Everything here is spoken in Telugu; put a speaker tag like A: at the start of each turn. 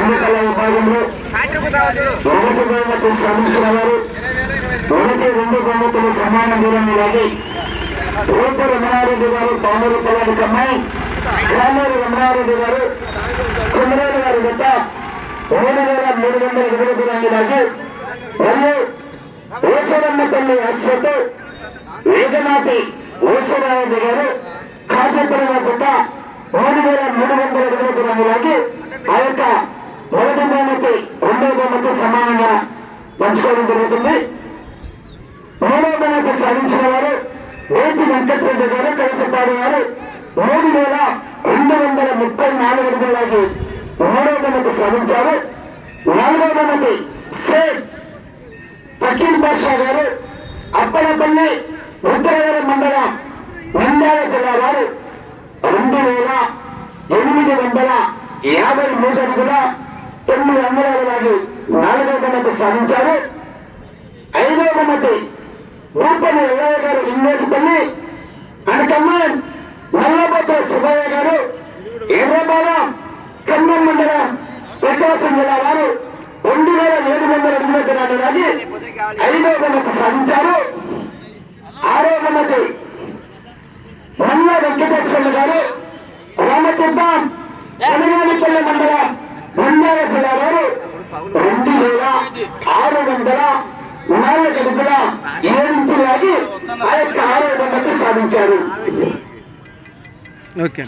A: ఎన్నికల విభాగంలో ఒకటి బహుమతి సాధించిన వారు ఒకటి రెండు బహుమతులు సమాన దూరం లాగి రూపు రమణారెడ్డి గారు పామూరు పొలాది కమ్మాయి రామూరు రమణారెడ్డి గారు కుమరేడు గారి గత మూడు వేల మూడు వందల ఇరవై దూరాన్ని లాగి మరియు ఓసరమ్మ తల్లి ఆశ్రతో వేదనాథి ఓసరారెడ్డి గారు కాజపల్లి గత మూడు వేల మూడు వందల ఇరవై దూరాన్ని లాగి ఆ యొక్క మొదటి బహుమతి రెండో బహుమతి సమానంగా పంచుకోవడం జరుగుతుంది. మూడో సాధించిన వారు నేతి వెంకటరెడ్డి గారు కలిసిపాడు వారు మూడు వేల రెండు వందల ముప్పై నాలుగు అడుగులకి మూడోదనకు సాధించారు. నాలుగో బహుమతి సేట్ ఫకీర్ బాషా గారు అప్పలపల్లి ఉత్తరవరం మండలం నంద్యాల జిల్లా వారు రెండు వేల ఎనిమిది వందల యాభై మూడు అడుగుల తొమ్మిది అంగుళాల లాగి నాలుగో బహుమతి సాధించారు. ఐదో బహుమతి ఊపని ఎల్లయ్య గారు ఇంగేటిపల్లి అనకమ్మ నల్లబొత్త సుబ్బయ్య గారు ఎర్రపాలెం ఖమ్మం మండలం ప్రకాశం జిల్లా వారు రెండు వేల ఏడు వందల అడుగుల దినాన్ని లాగి ఐదో బహుమతి సాధించారు. ఆరో బహుమతి మల్ల వెంకటేశ్వర్ల గారు రామతీర్థం కనగానిపల్లి మండలం నంద్యాల జిల్లా వారు రెండు వేల ఆరు వందల నాలుగు అడుగుల లాగి ఆ యొక్క ఆరో సాధించారు.
B: ఓకే.